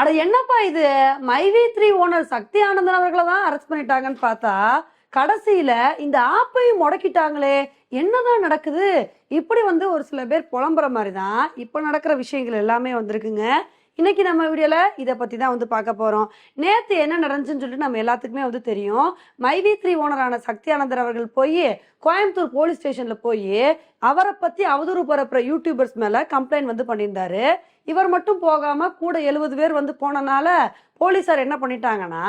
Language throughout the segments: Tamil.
அட என்னப்பா இது? மைவி த்ரீ ஓனர் சக்தி ஆனந்தன் அவர்களை தான் அரெஸ்ட் பண்ணிட்டாங்கன்னு பார்த்தா கடைசியில இந்த ஆப்பையும் முடக்கிட்டாங்களே என்னதான் நடக்குது? இப்படி வந்து ஒரு சில பேர் புலம்புற மாதிரி தான் இப்போ நடக்கிற விஷயங்கள் எல்லாமே வந்திருக்குங்க. இன்னைக்கு நம்ம வீடியோல இதை பத்தி தான் வந்து பார்க்க போறோம். நேத்து என்ன நடந்துச்சுன்னு சொல்லிட்டு நம்ம எல்லாத்துக்குமே வந்து தெரியும். மைவி த்ரீ ஓனரான சக்தி ஆனந்தர் அவர்கள் போய் கோயம்புத்தூர் போலீஸ் ஸ்டேஷன்ல போய் அவரை பத்தி அவதூறு பரப்புற யூடியூபர்ஸ் மேல கம்ப்ளைண்ட் வந்து பண்ணியிருந்தாரு. இவர் மட்டும் போகாம கூட எழுபது பேர் வந்து போனனால போலீஸார் என்ன பண்ணிட்டாங்கன்னா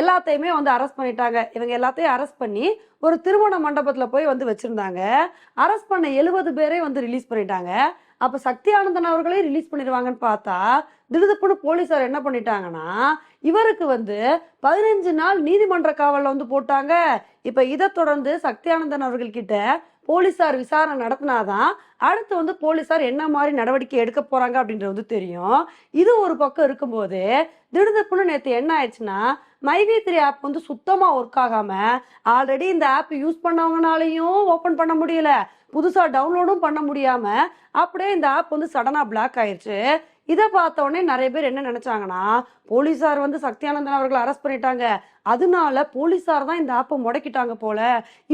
எல்லாத்தையுமே வந்து அரெஸ்ட் பண்ணிட்டாங்க. இவங்க எல்லாத்தையும் அரெஸ்ட் பண்ணி ஒரு திருமண மண்டபத்துல போய் வந்து வச்சிருந்தாங்க. அரெஸ்ட் பண்ண எழுபது பேரே வந்து ரிலீஸ் பண்ணிட்டாங்க. அப்ப சக்தி ஆனந்தன் அவர்களே ரிலீஸ் பண்ணிடுவாங்கன்னு பார்த்தா திடுதுப்புன்னு போலீஸார் என்ன பண்ணிட்டாங்கன்னா இவருக்கு வந்து பதினஞ்சு நாள் நீதிமன்ற காவலில் வந்து போட்டாங்க. இப்ப இதை தொடர்ந்து சக்தி ஆனந்தன் அவர்கள் போலீஸார் போலீசார் விசாரணை நடத்தினாதான் அடுத்து வந்து போலீஸார் என்ன மாதிரி நடவடிக்கை எடுக்க போறாங்க அப்படின்றது வந்து தெரியும். இது ஒரு பக்கம் இருக்கும்போது திடுதப்புன்னு நேற்று என்ன ஆயிடுச்சுன்னா மைவி த்ரீ ஆப் வந்து சுத்தமாக ஒர்க் ஆகாம ஆல்ரெடி இந்த ஆப் யூஸ் பண்ணவங்கனாலையும் ஓப்பன் பண்ண முடியல. புதுசாக டவுன்லோடும் பண்ண முடியாம அப்படியே இந்த ஆப் வந்து சடனாக பிளாக் ஆயிடுச்சு இதை பார்த்தோடனே நிறைய பேர் என்ன நினைச்சாங்கன்னா போலீஸார் வந்து சக்தியானந்தன் அவர்களை அரெஸ்ட் பண்ணிட்டாங்க. அதனால போலீஸார் தான் இந்த ஆப்பை முடக்கிட்டாங்க போல.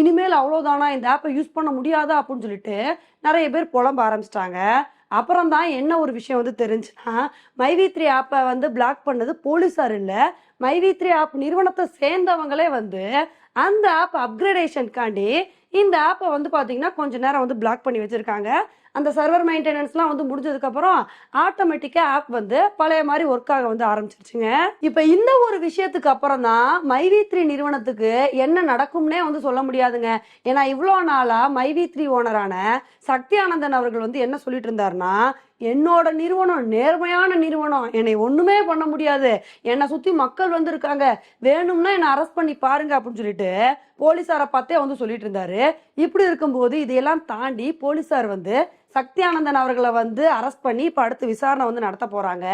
இனிமேல் அவ்வளோதானா இந்த ஆப்பை யூஸ் பண்ண முடியாதா? அப்படின்னு சொல்லிட்டு நிறைய பேர் புலம்ப ஆரம்பிச்சிட்டாங்க. அப்புறம் தான் என்ன ஒரு விஷயம் வந்து தெரிஞ்சுன்னா மைவி த்ரீ ஆப்பை வந்து பிளாக் பண்ணது போலீஸார் இல்லை. மைவி த்ரீ ஆப் நிறுவனத்தை சேர்ந்தவங்களே வந்து அந்த ஆப் அப்கிரேடேஷனுக்காண்டி இந்த ஆப்பை வந்து பார்த்தீங்கன்னா கொஞ்ச நேரம் வந்து பிளாக் பண்ணி வச்சிருக்காங்க. அந்த சர்வர் மெயின்டெனன்ஸ்லாம் வந்து முடிஞ்சதுக்கப்புறம் ஆட்டோமேட்டிக்காக ஆப் வந்து பழைய மாதிரி ஒர்க் ஆக வந்து ஆரம்பிச்சிருச்சுங்க. இப்போ இந்த ஒரு விஷயத்துக்கு அப்புறம் தான் மைவி த்ரீ நிறுவனத்துக்கு என்ன நடக்கும்னே வந்து சொல்ல முடியாதுங்க. ஏன்னா இவ்வளோ நாளாக மைவி த்ரீ ஓனரான சக்தி ஆனந்தன் அவர்கள் வந்து என்ன சொல்லிட்டு இருந்தாருன்னா என்னோட நிறுவனம் நேர்மையான நிறுவனம். என்னை ஒண்ணுமே பண்ண முடியாது. என்னை சுத்தி மக்கள் வந்து இருக்காங்க. வேணும்னா என்னை அரெஸ்ட் பண்ணி பாருங்க அப்படின்னு சொல்லிட்டு போலீசாரை பார்த்தே வந்து சொல்லிட்டு இருந்தாரு. இப்படி இருக்கும்போது இதையெல்லாம் தாண்டி போலீசார் வந்து சக்தி ஆனந்தன் அவர்களை வந்து அரெஸ்ட் பண்ணி இப்போ அடுத்து விசாரணை வந்து நடத்த போகிறாங்க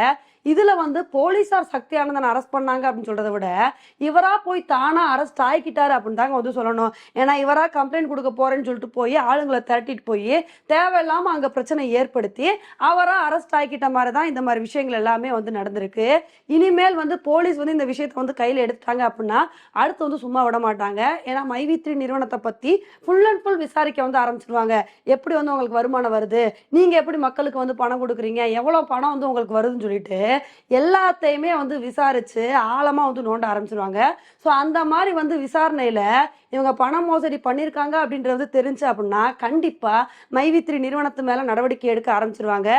இதுல வந்து போலீசார் சக்தி ஆனந்தன் அரெஸ்ட் பண்ணாங்க அப்படின்னு சொல்றதை விட இவரா போய் தானா அரெஸ்ட் ஆகிக்கிட்டாரு அப்படின்னு தாங்க வந்து சொல்லணும். ஏன்னா இவரா கம்ப்ளைண்ட் கொடுக்க போறேன்னு சொல்லிட்டு போய் ஆளுங்களை திரட்டிட்டு போய் தேவையில்லாம அங்க பிரச்சனை ஏற்படுத்தி அவரா அரெஸ்ட் ஆகிக்கிட்ட மாதிரி தான் இந்த மாதிரி விஷயங்கள் எல்லாமே வந்து நடந்திருக்கு. இனிமேல் வந்து போலீஸ் வந்து இந்த விஷயத்தை வந்து கையில் எடுத்துட்டாங்க அப்படின்னா அடுத்து வந்து சும்மா விட மாட்டாங்க. ஏன்னா மைவித்ரி நிறுவனத்தை பத்தி ஃபுல் அண்ட் ஃபுல் விசாரிக்க வந்து ஆரம்பிச்சிருவாங்க. எப்படி வந்து உங்களுக்கு வருமானம் வருது? நீங்க எப்படி மக்களுக்கு வந்து பணம் கொடுக்குறீங்க? எவ்வளவு பணம் வந்து உங்களுக்கு வருதுன்னு சொல்லிட்டு எல்லாத்தையுமே வந்து விசாரிச்சு ஆழமா வந்து நோண்ட ஆரம்பிச்சிருவாங்க. ஸோ அந்த மாதிரி வந்து விசாரணையில இவங்க பண மோசடி பண்ணியிருக்காங்க அப்படின்றது தெரிஞ்சு அப்படின்னா கண்டிப்பா மைவித்ரி நிறுவனத்து மேல நடவடிக்கை எடுக்க ஆரம்பிச்சிருவாங்க.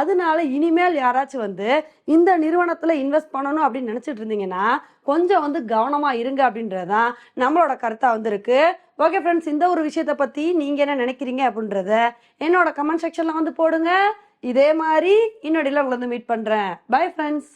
அதனால இனிமேல் யாராச்சும் வந்து இந்த நிறுவனத்துல இன்வெஸ்ட் பண்ணணும் அப்படின்னு நினைச்சிட்டு இருந்தீங்கன்னா கொஞ்சம் வந்து கவனமா இருங்க அப்படின்றதுதான் நம்மளோட கருத்தா வந்து இருக்கு. ஓகே ஃப்ரெண்ட்ஸ் இந்த ஒரு விஷயத்தை பத்தி நீங்க என்ன நினைக்கிறீங்க அப்படின்றத என்னோட கமெண்ட் செக்ஷன்ல வந்து போடுங்க. இதே மாதிரி இன்னொடியில் உங்களை வந்து மீட் பண்றேன். Bye friends